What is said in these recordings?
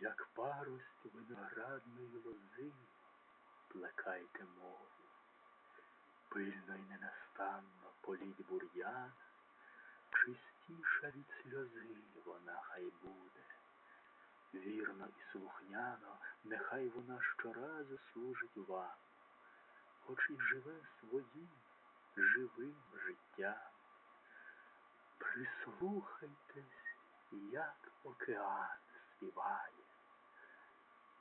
як парость виноградної лози, плекайте мову. Пильно й ненастанно політь бур'ян, чистіша від сльози вона хай буде. Вірно і слухняно, нехай вона щоразу служить вам, хоч і живе своїм живим життям. Прислухайтесь, як океан співає,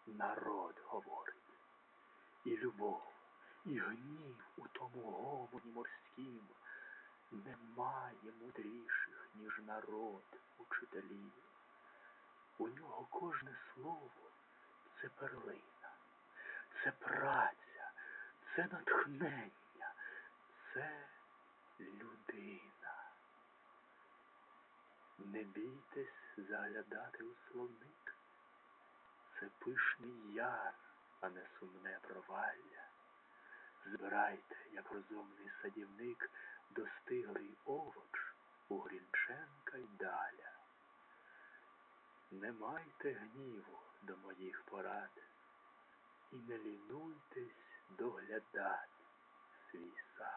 народ говорить, і любов, і гнів у тому гомоні морськім немає мудріших, ніж народ учителів. У нього кожне слово це перлина, це праця, це натхнення, це людина. Не бійтесь заглядати у словник. Це пишний яр, а не сумне провалля. Збирайте, як розумний садівник, достиглий овоч у Грінченка й даля. Не майте гніву до моїх порад і не лінуйтесь доглядати свій сад.